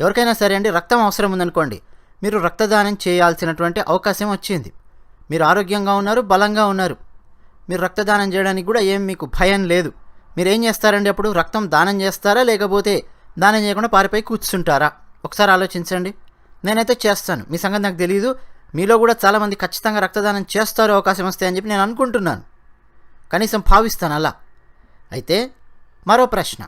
ఎవరికైనా సరే అండి రక్తం అవసరం ఉందనుకోండి మీరు రక్తదానం చేయాల్సినటువంటి అవకాశం వచ్చింది. మీరు ఆరోగ్యంగా ఉన్నారు బలంగా ఉన్నారు. మీరు రక్తదానం చేయడానికి కూడా ఏం మీకు భయం లేదు. మీరు ఏం చేస్తారండి అప్పుడు? రక్తం దానం చేస్తారా? లేకపోతే దానం చేయకుండా పారిపోయి కూర్చుంటారా? ఒకసారి ఆలోచించండి. నేనైతే చేస్తాను. మీ సంగతి నాకు తెలియదు మీలో కూడా చాలామంది ఖచ్చితంగా రక్తదానం చేస్తారు అవకాశం వస్తాయని అని చెప్పి నేను అనుకుంటున్నాను. కనీసం భావిస్తాను అలా. అయితే మరో ప్రశ్న.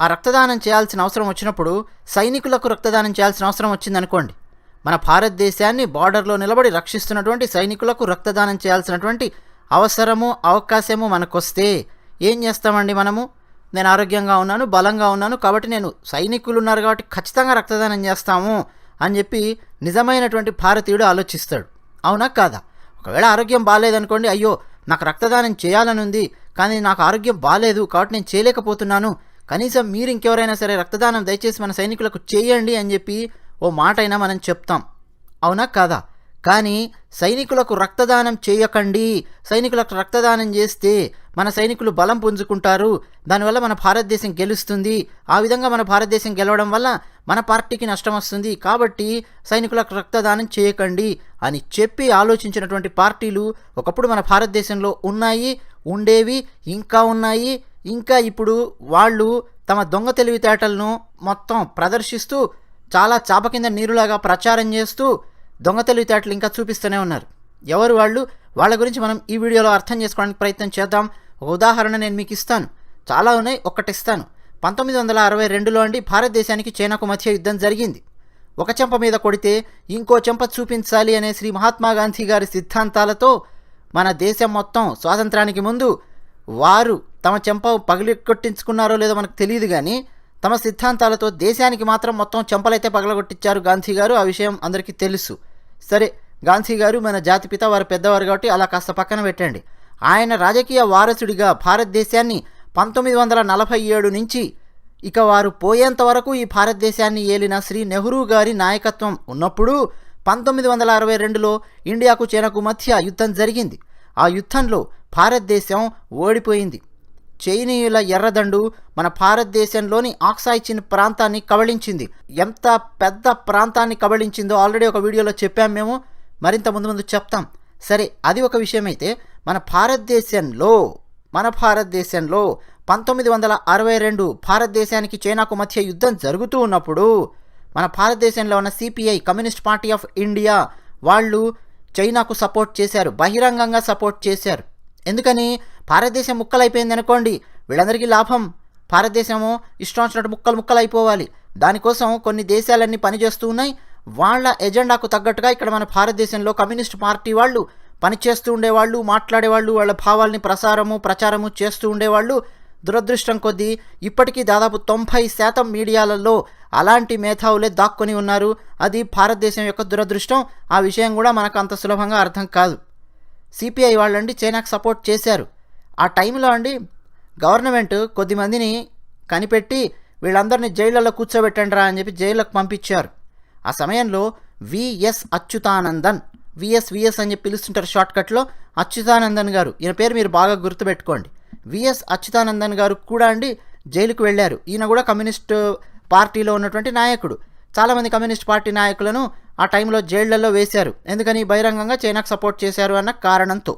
ఆ రక్తదానం చేయాల్సిన అవసరం వచ్చినప్పుడు సైనికులకు రక్తదానం చేయాల్సిన అవసరం వచ్చిందనుకోండి. మన భారతదేశాన్ని బార్డర్లో నిలబడి రక్షిస్తున్నటువంటి సైనికులకు రక్తదానం చేయాల్సినటువంటి అవసరము అవకాశము మనకొస్తే ఏం చేస్తామండి మనము? నేను ఆరోగ్యంగా ఉన్నాను బలంగా ఉన్నాను కాబట్టి నేను సైనికులు ఉన్నారు కాబట్టి ఖచ్చితంగా రక్తదానం చేస్తాము అని చెప్పి నిజమైనటువంటి భారతీయుడు ఆలోచిస్తాడు. అవునా కాదా? ఒకవేళ ఆరోగ్యం బాగాలేదనుకోండి అయ్యో నాకు రక్తదానం చేయాలని ఉంది కానీ నాకు ఆరోగ్యం బాగాలేదు కాబట్టి నేను చేయలేకపోతున్నాను కనీసం మీరు ఇంకెవరైనా సరే రక్తదానం దయచేసి మన సైనికులకు చేయండి అని చెప్పి ఓ మాట అయినా మనం చెప్తాం. అవునా? కాదా? కానీ సైనికులకు రక్తదానం చేయకండి. సైనికులకు రక్తదానం చేస్తే మన సైనికులు బలం పుంజుకుంటారు. దానివల్ల మన భారతదేశం గెలుస్తుంది. ఆ విధంగా మన భారతదేశం గెలవడం వల్ల మన పార్టీకి నష్టం వస్తుంది. కాబట్టి సైనికులకు రక్తదానం చేయకండి అని చెప్పి ఆలోచించినటువంటి పార్టీలు ఒకప్పుడు మన భారతదేశంలో ఉన్నాయి ఉండేవి ఇంకా ఉన్నాయి. ఇంకా ఇప్పుడు వాళ్ళు తమ దొంగ తెలివితేటలను మొత్తం ప్రదర్శిస్తూ చాలా చాప కింద నీరులాగా ప్రచారం చేస్తూ దొంగ తెలివితేటలు ఇంకా చూపిస్తూనే ఉన్నారు. ఎవరు వాళ్ళు? వాళ్ళ గురించి మనం ఈ వీడియోలో అర్థం చేసుకోవడానికి ప్రయత్నం చేద్దాం. ఒక ఉదాహరణ నేను మీకు ఇస్తాను. చాలా ఉన్నాయి ఒక్కటి ఇస్తాను. పంతొమ్మిది వందల అరవై రెండులో అండి భారతదేశానికి చైనాకు మధ్య యుద్ధం జరిగింది. ఒక చెంప మీద కొడితే ఇంకో చెంప చూపించాలి అనే శ్రీ మహాత్మా గాంధీ గారి సిద్ధాంతాలతో మన దేశం మొత్తం స్వాతంత్రానికి ముందు వారు తమ చెంప పగిలి కొట్టించుకున్నారో లేదో మనకు తెలియదు కానీ తమ సిద్ధాంతాలతో దేశానికి మాత్రం మొత్తం చెంపలైతే పగలగొట్టించారు గాంధీ గారు ఆ విషయం అందరికీ తెలుసు. సరే గాంధీ గారు మన జాతిపిత వారు పెద్దవారు కాబట్టి అలా కాస్త పక్కన పెట్టండి. ఆయన రాజకీయ వారసుడిగా భారతదేశాన్ని పంతొమ్మిది వందల నలభై ఏడు నుంచి ఇక వారు పోయేంత వరకు ఈ భారతదేశాన్ని ఏలిన శ్రీ నెహ్రూ గారి నాయకత్వం ఉన్నప్పుడు పంతొమ్మిది వందల అరవై రెండులో ఇండియాకు చైనాకు మధ్య యుద్ధం జరిగింది. ఆ యుద్ధంలో భారతదేశం ఓడిపోయింది. చైనీయుల ఎర్రదండు మన భారతదేశంలోని ఆక్సాయిచిన్ ప్రాంతాన్ని కబళించింది. ఎంత పెద్ద ప్రాంతాన్ని కబళించిందో ఆల్రెడీ ఒక వీడియోలో చెప్పాం మేము. మరింత ముందు ముందు చెప్తాం. సరే అది ఒక విషయమైతే మన భారతదేశంలో మన భారతదేశంలో పంతొమ్మిది వందల అరవై రెండు భారతదేశానికి చైనాకు మధ్య యుద్ధం జరుగుతూ ఉన్నప్పుడు మన భారతదేశంలో ఉన్న CPI communist party of India వాళ్ళు చైనాకు సపోర్ట్ చేశారు. బహిరంగంగా సపోర్ట్ చేశారు. ఎందుకని? భారతదేశం ముక్కలైపోయింది అనుకోండి. వీళ్ళందరికీ లాభం. భారతదేశము ఇష్టం వచ్చినట్టు ముక్కలు ముక్కలు అయిపోవాలి దానికోసం కొన్ని దేశాలన్నీ పనిచేస్తూ ఉన్నాయి. వాళ్ళ ఎజెండాకు తగ్గట్టుగా ఇక్కడ మన భారతదేశంలో కమ్యూనిస్ట్ పార్టీ వాళ్ళు పనిచేస్తూ ఉండేవాళ్ళు మాట్లాడేవాళ్ళు వాళ్ళ భావాల్ని ప్రసారము ప్రచారము చేస్తూ ఉండేవాళ్ళు. దురదృష్టం కొద్దీ ఇప్పటికీ దాదాపు తొంభై శాతం మీడియాలలో అలాంటి మేధావులే దాక్కొని ఉన్నారు. అది భారతదేశం యొక్క దురదృష్టం. ఆ విషయం కూడా మనకు అంత సులభంగా అర్థం కాదు. సిపిఐ వాళ్ళండి చైనాకు సపోర్ట్ చేశారు. ఆ టైంలో అండి గవర్నమెంట్ కొద్దిమందిని కనిపెట్టి వీళ్ళందరినీ జైళ్ళలో కూర్చోబెట్టండి రా అని చెప్పి జైళ్ళకు పంపించారు. ఆ సమయంలో విఎస్ అచ్యుతానందన్ విఎస్ విఎస్ అని చెప్పి పిలుస్తుంటారు షార్ట్కట్లో అచ్యుతానందన్ గారు. ఈయన పేరు మీరు బాగా గుర్తుపెట్టుకోండి. విఎస్ అచ్యుతానందన్ గారు కూడా అండి జైలుకు వెళ్ళారు. ఈయన కూడా కమ్యూనిస్ట్ పార్టీలో ఉన్నటువంటి నాయకుడు. చాలామంది కమ్యూనిస్ట్ పార్టీ నాయకులను ఆ టైంలో జైళ్ళలో వేశారు. ఎందుకని బహిరంగంగా చైనాకు సపోర్ట్ చేశారు అన్న కారణంతో.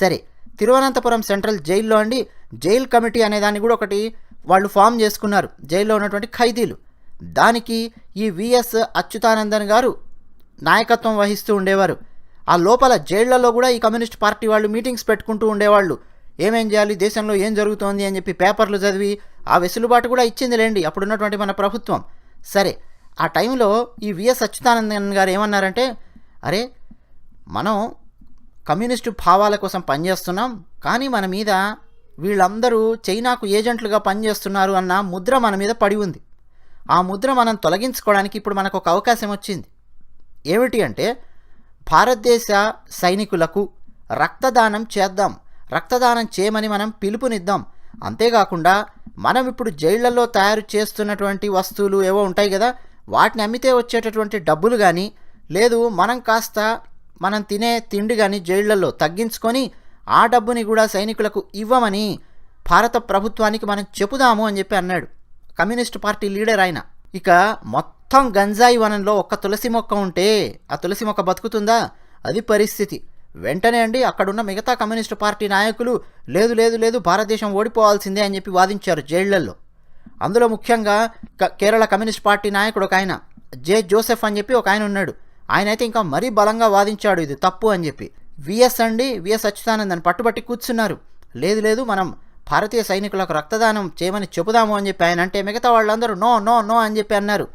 సరే తిరువనంతపురం సెంట్రల్ జైల్లో అండి. జైల్ కమిటీ అనే దాన్ని కూడా ఒకటి వాళ్ళు ఫామ్ చేసుకున్నారు. జైల్లో ఉన్నటువంటి ఖైదీలు. దానికి ఈ విఎస్ అచ్యుతానందన్ గారు నాయకత్వం వహిస్తూ ఉండేవారు. ఆ లోపల జైళ్ళలో కూడా ఈ కమ్యూనిస్ట్ పార్టీ వాళ్ళు మీటింగ్స్ పెట్టుకుంటూ ఉండేవాళ్ళు. ఏమేం చేయాలి? దేశంలో ఏం జరుగుతోంది అని చెప్పి పేపర్లు చదివి ఆ వెసులుబాటు కూడా ఇచ్చింది లేండి అప్పుడున్నటువంటి మన ప్రభుత్వం. సరే ఆ టైంలో ఈ విఎస్ అచ్యుతానందన్ గారు ఏమన్నారంటే అరే మనం కమ్యూనిస్టు భావాల కోసం పనిచేస్తున్నాం కానీ మన మీద వీళ్ళందరూ చైనాకు ఏజెంట్లుగా పనిచేస్తున్నారు అన్న ముద్ర మన మీద పడి ఉంది. ఆ ముద్ర మనం తొలగించుకోవడానికి ఇప్పుడు మనకు ఒక అవకాశం వచ్చింది. ఏమిటి అంటే భారతదేశ సైనికులకు రక్తదానం చేద్దాం రక్తదానం చేయమని మనం పిలుపునిద్దాం. అంతేకాకుండా మనం ఇప్పుడు జైళ్ళలో తయారు చేస్తున్నటువంటి వస్తువులు ఏవో ఉంటాయి కదా వాటిని అమ్మితే వచ్చేటటువంటి డబ్బులు కానీ లేదు మనం కాస్త మనం తినే తిండి కానీ జైళ్ళలో తగ్గించుకొని ఆ డబ్బుని కూడా సైనికులకు ఇవ్వమని భారత ప్రభుత్వానికి మనం చెబుదాము అని చెప్పి అన్నాడు. కమ్యూనిస్ట్ పార్టీ లీడర్ ఆయన. ఇక మొత్తం గంజాయి వనంలో ఒక్క తులసి మొక్క ఉంటే ఆ తులసి మొక్క బతుకుతుందా? అది పరిస్థితి. వెంటనే అండి అక్కడున్న మిగతా కమ్యూనిస్టు పార్టీ నాయకులు లేదు లేదు లేదు భారతదేశం ఓడిపోవాల్సిందే అని చెప్పి వాదించారు జైళ్ళలో అందులో ముఖ్యంగా క- కేరళ కమ్యూనిస్ట్ పార్టీ నాయకుడు ఒక ఆయన జే. జోసెఫ్ అని చెప్పి ఒక ఆయన ఉన్నాడు. ఆయన అయితే ఇంకా మరీ బలంగా వాదించాడు ఇది తప్పు అని చెప్పి. విఎస్ అండి విఎస్ అచ్యుతానందన్ పట్టుబట్టి కూర్చున్నారు. లేదు లేదు మనం భారతీయ సైనికులకు రక్తదానం చేయమని చెబుదాము అని చెప్పి ఆయన అంటే మిగతా వాళ్ళందరూ నో నో నో అని చెప్పి అన్నారు.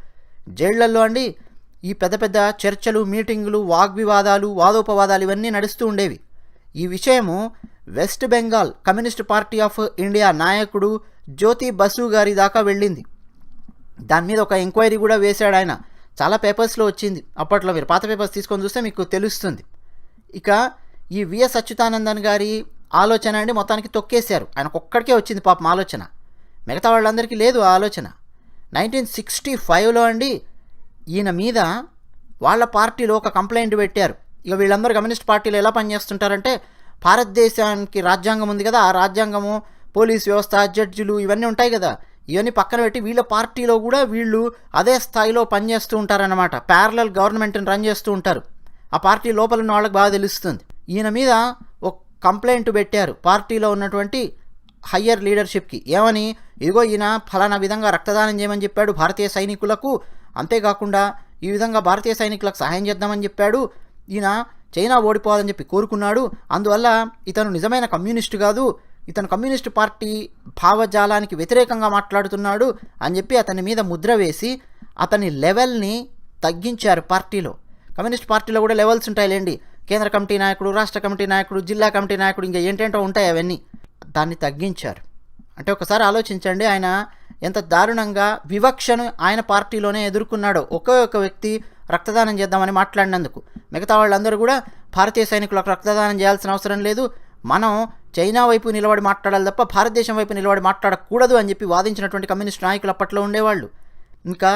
జైళ్ళలో అండి ఈ పెద్ద పెద్ద చర్చలు మీటింగులు వాగ్వివాదాలు వాదోపవాదాలు ఇవన్నీ నడుస్తూ ఉండేవి. ఈ విషయము West Bengal communist party of India నాయకుడు జ్యోతి బసు గారి దాకా వెళ్ళింది. దాని మీద ఒక ఎంక్వైరీ కూడా వేశాడు ఆయన. చాలా పేపర్స్లో వచ్చింది. అప్పట్లో మీరు పాత పేపర్స్ తీసుకొని చూస్తే మీకు తెలుస్తుంది. ఇక ఈ విఎస్ అచ్యుతానందన్ గారి ఆలోచన అండి మొత్తానికి తొక్కేశారు. ఆయనకు ఒక్కడికే వచ్చింది పాపం ఆలోచన. మిగతా వాళ్ళందరికీ లేదు ఆ ఆలోచన. నైన్టీన్ సిక్స్టీ ఫైవ్లో అండి ఈయన మీద వాళ్ళ పార్టీలో ఒక కంప్లైంట్ పెట్టారు. ఇక వీళ్ళందరూ కమ్యూనిస్ట్ పార్టీలు ఎలా పనిచేస్తుంటారంటే భారతదేశానికి రాజ్యాంగం ఉంది కదా ఆ రాజ్యాంగము పోలీస్ వ్యవస్థ జడ్జిలు ఇవన్నీ ఉంటాయి కదా. ఇవన్నీ పక్కన పెట్టి వీళ్ళ పార్టీలో కూడా వీళ్ళు అదే స్థాయిలో పనిచేస్తూ ఉంటారన్నమాట. ప్యారలల్ గవర్నమెంట్ని రన్ చేస్తూ ఉంటారు. ఆ పార్టీ లోపల ఉన్న వాళ్ళకి బాగా తెలుస్తుంది. ఈయన మీద ఒక కంప్లైంట్ పెట్టారు పార్టీలో ఉన్నటువంటి హయ్యర్ లీడర్షిప్కి ఏమని? ఇదిగో ఈయన ఫలానా విధంగా రక్తదానం చేయమని చెప్పాడు భారతీయ సైనికులకు. అంతేకాకుండా ఈ విధంగా భారతీయ సైనికులకు సహాయం చేద్దామని చెప్పాడు. ఈయన చైనా ఓడిపోవాలని చెప్పి కోరుకున్నాడు. అందువల్ల ఇతను నిజమైన కమ్యూనిస్టు కాదు. ఇతను కమ్యూనిస్ట్ పార్టీ భావజాలానికి వ్యతిరేకంగా మాట్లాడుతున్నాడు అని చెప్పి అతని మీద ముద్ర వేసి అతని లెవెల్ని తగ్గించారు పార్టీలో. కమ్యూనిస్ట్ పార్టీలో కూడా లెవెల్స్ ఉంటాయిలేండి. కేంద్ర కమిటీ నాయకుడు రాష్ట్ర కమిటీ నాయకుడు జిల్లా కమిటీ నాయకుడు ఇంకా ఏంటేంటో ఉంటాయి అవన్నీ. దాన్ని తగ్గించారు. అంటే ఒకసారి ఆలోచించండి ఆయన ఎంత దారుణంగా వివక్షను ఆయన పార్టీలోనే ఎదుర్కొన్నాడో. ఒకే ఒక వ్యక్తి రక్తదానం చేద్దామని మాట్లాడినందుకు. మిగతా వాళ్ళందరూ కూడా భారతీయ సైనికులకు రక్తదానం చేయాల్సిన అవసరం లేదు. మనం చైనా వైపు నిలబడి మాట్లాడాలి తప్ప భారతదేశం వైపు నిలబడి మాట్లాడకూడదు అని చెప్పి వాదించినటువంటి కమ్యూనిస్ట్ నాయకులు అప్పట్లో ఉండేవాళ్ళు. ఇంకా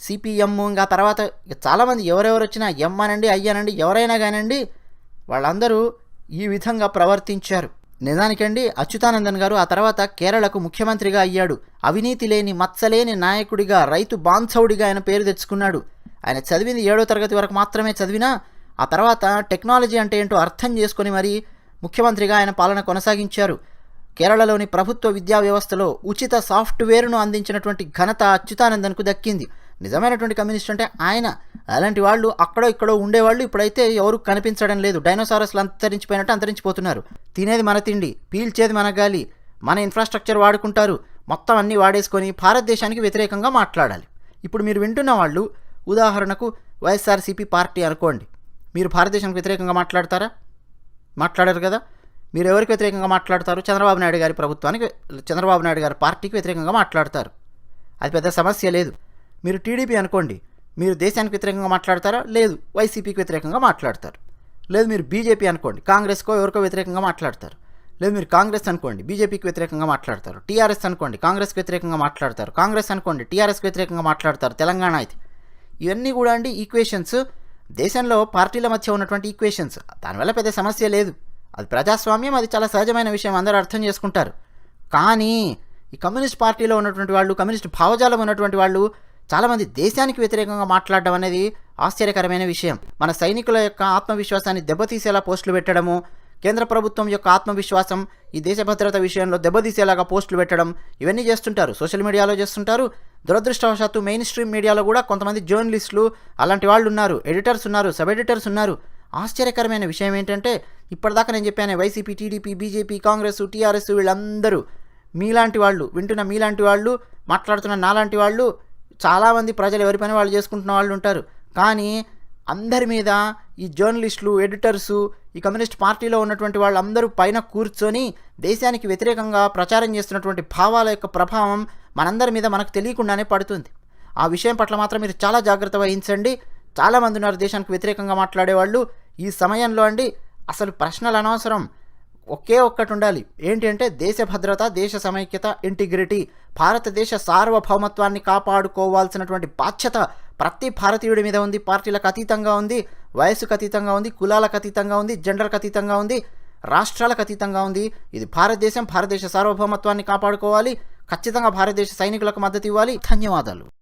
సిపిఎం ఇంకా తర్వాత చాలామంది ఎవరెవరు వచ్చినా ఎం అనండి అయ్యానండి ఎవరైనా కానండి వాళ్ళందరూ ఈ విధంగా ప్రవర్తించారు. నిజానికండి అచ్యుతానందన్ గారు ఆ తర్వాత కేరళకు ముఖ్యమంత్రిగా అయ్యాడు. అవినీతి లేని మత్సలేని నాయకుడిగా రైతు బాన్సవుడిగా ఆయన పేరు తెచ్చుకున్నాడు. ఆయన చదివింది ఏడో తరగతి వరకు మాత్రమే చదివినా ఆ తర్వాత టెక్నాలజీ అంటే ఏంటో అర్థం చేసుకొని మరి ముఖ్యమంత్రిగా ఆయన పాలన కొనసాగించారు. కేరళలోని ప్రభుత్వ విద్యా వ్యవస్థలో ఉచిత సాఫ్ట్వేర్ను అందించినటువంటి ఘనత అచ్యుతానందన్కు దక్కింది. నిజమైనటువంటి కమ్యూనిస్ట్ అంటే ఆయన. అలాంటి వాళ్ళు అక్కడో ఇక్కడో ఉండేవాళ్ళు ఇప్పుడైతే ఎవరు కనిపించడం లేదు. డైనోసారస్లు అంతరించిపోయినట్టు అంతరించిపోతున్నారు. తినేది మన తిండి పీల్చేది మన గాలి మన ఇన్ఫ్రాస్ట్రక్చర్ వాడుకుంటారు. మొత్తం అన్నీ వాడేసుకొని భారతదేశానికి వ్యతిరేకంగా మాట్లాడాలి. ఇప్పుడు మీరు వింటున్న వాళ్ళు ఉదాహరణకు వైఎస్ఆర్సీపీ పార్టీ అనుకోండి. మీరు భారతదేశానికి వ్యతిరేకంగా మాట్లాడతారా? మాట్లాడారు కదా? మీరు ఎవరికి వ్యతిరేకంగా మాట్లాడతారు? చంద్రబాబు నాయుడు గారి ప్రభుత్వానికి చంద్రబాబు నాయుడు గారి పార్టీకి వ్యతిరేకంగా మాట్లాడతారు. అది పెద్ద సమస్య లేదు. మీరు టీడీపీ అనుకోండి మీరు దేశానికి వ్యతిరేకంగా మాట్లాడతారా? లేదు. వైసీపీకి వ్యతిరేకంగా మాట్లాడతారు. లేదు మీరు బీజేపీ అనుకోండి కాంగ్రెస్కో ఎవరికో వ్యతిరేకంగా మాట్లాడతారు. లేదు మీరు కాంగ్రెస్ అనుకోండి బీజేపీకి వ్యతిరేకంగా మాట్లాడతారు. టీఆర్ఎస్ అనుకోండి కాంగ్రెస్కి వ్యతిరేకంగా మాట్లాడతారు. కాంగ్రెస్ అనుకోండి టీఆర్ఎస్కి వ్యతిరేకంగా మాట్లాడతారు. తెలంగాణ అయితే. ఇవన్నీ కూడా అండి ఈక్వేషన్స్ దేశంలో పార్టీల మధ్య ఉన్నటువంటి ఈక్వేషన్స్ దానివల్ల పెద్ద సమస్య లేదు. అది ప్రజాస్వామ్యం అది చాలా సహజమైన విషయం. అందరూ అర్థం చేసుకుంటారు. కానీ ఈ కమ్యూనిస్ట్ పార్టీలో ఉన్నటువంటి వాళ్ళు కమ్యూనిస్ట్ భావజాలం ఉన్నటువంటి వాళ్ళు చాలామంది దేశానికి వ్యతిరేకంగా మాట్లాడడం అనేది ఆశ్చర్యకరమైన విషయం. మన సైనికుల యొక్క ఆత్మవిశ్వాసాన్ని దెబ్బతీసేలా పోస్టులు పెట్టడము కేంద్ర ప్రభుత్వం యొక్క ఆత్మవిశ్వాసం ఈ దేశ భద్రత విషయంలో దెబ్బతీసేలాగా పోస్టులు పెట్టడం ఇవన్నీ చేస్తుంటారు. సోషల్ మీడియాలో చేస్తుంటారు. దురదృష్టవశాత్తు మెయిన్ స్ట్రీమ్ మీడియాలో కూడా కొంతమంది జర్నలిస్టులు అలాంటి వాళ్ళు ఉన్నారు ఎడిటర్స్ ఉన్నారు సబ్ ఎడిటర్స్ ఉన్నారు. ఆశ్చర్యకరమైన విషయం ఏంటంటే ఇప్పటిదాకా నేను చెప్పాను YCP TDP BJP Congress TRS వీళ్ళందరూ మీలాంటి వాళ్ళు వింటున్న మీలాంటి వాళ్ళు మాట్లాడుతున్న నాలాంటి వాళ్ళు చాలామంది ప్రజలు ఎవరి పని వాళ్ళు చేసుకుంటున్న వాళ్ళు ఉంటారు. కానీ అందరి మీద ఈ జర్నలిస్టులు ఎడిటర్సు ఈ కమ్యూనిస్ట్ పార్టీలో ఉన్నటువంటి వాళ్ళందరూ పైన కూర్చొని దేశానికి వ్యతిరేకంగా ప్రచారం చేస్తున్నటువంటి భావాల యొక్క ప్రభావం మనందరి మీద మనకు తెలియకుండానే పడుతుంది. ఆ విషయం పట్ల మాత్రం మీరు చాలా జాగ్రత్త వహించండి. చాలామంది ఉన్నారు దేశానికి వ్యతిరేకంగా మాట్లాడేవాళ్ళు. ఈ సమయంలో అండి అసలు ప్రశ్నలు అనవసరం. ఒకే ఒక్కటి ఉండాలి. ఏంటి అంటే దేశ భద్రత దేశ సమైక్యత ఇంటిగ్రిటీ. భారతదేశ సార్వభౌమత్వాన్ని కాపాడుకోవాల్సినటువంటి బాధ్యత ప్రతి భారతీయుడి మీద ఉంది. పార్టీలకు అతీతంగా ఉంది. వయసుకు అతీతంగా ఉంది. కులాలకు అతీతంగా ఉంది. జెండర్కి అతీతంగా ఉంది. రాష్ట్రాలకు అతీతంగా ఉంది. ఇది భారతదేశం భారతదేశ సార్వభౌమత్వాన్ని కాపాడుకోవాలి. ఖచ్చితంగా భారతదేశ సైనికులకు మద్దతు ఇవ్వాలి. ధన్యవాదాలు.